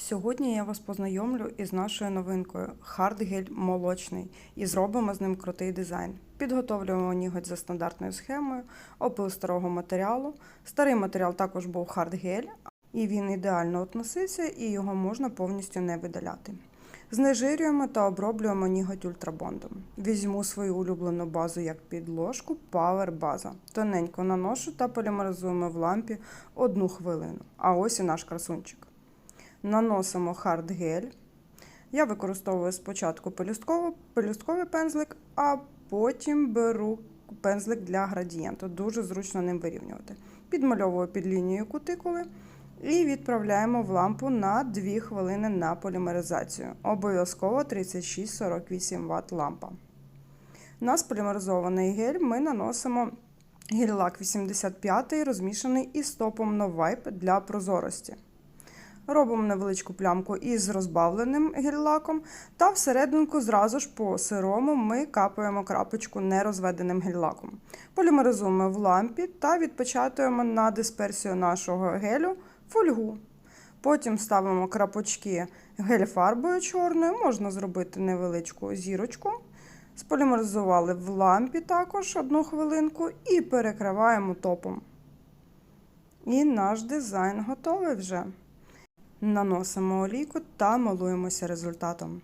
Сьогодні я вас познайомлю із нашою новинкою хардгель молочний і зробимо з ним крутий дизайн. Підготовлюємо ніготь за стандартною схемою, опил старого матеріалу. Старий матеріал також був хардгель, і він ідеально относився, і його можна повністю не видаляти. Знежирюємо та оброблюємо ніготь ультрабондом. Візьму свою улюблену базу як підложку Power база. Тоненько наношу та полімеризуємо в лампі одну хвилину. А ось і наш красунчик. Наносимо хардгель. Я використовую спочатку пелюстковий пензлик, а потім беру пензлик для градієнту. Дуже зручно ним вирівнювати. Підмальовую під лінією кутикули і відправляємо в лампу на 2 хвилини на полімеризацію. Обов'язково 36-48 Вт лампа. На сполімеризований гель ми наносимо гель-лак 85 розмішаний із топом No Wipe для прозорості. Робимо невеличку плямку із розбавленим гель-лаком та всерединку зразу ж по сирому ми капаємо крапочку нерозведеним гель-лаком. Полімеризуємо в лампі та відпечатуємо на дисперсію нашого гелю фольгу. Потім ставимо крапочки гель-фарбою чорною, можна зробити невеличку зірочку. Сполімеризували в лампі також одну хвилинку і перекриваємо топом. І наш дизайн готовий вже. Наносимо олійку та малуємося результатом.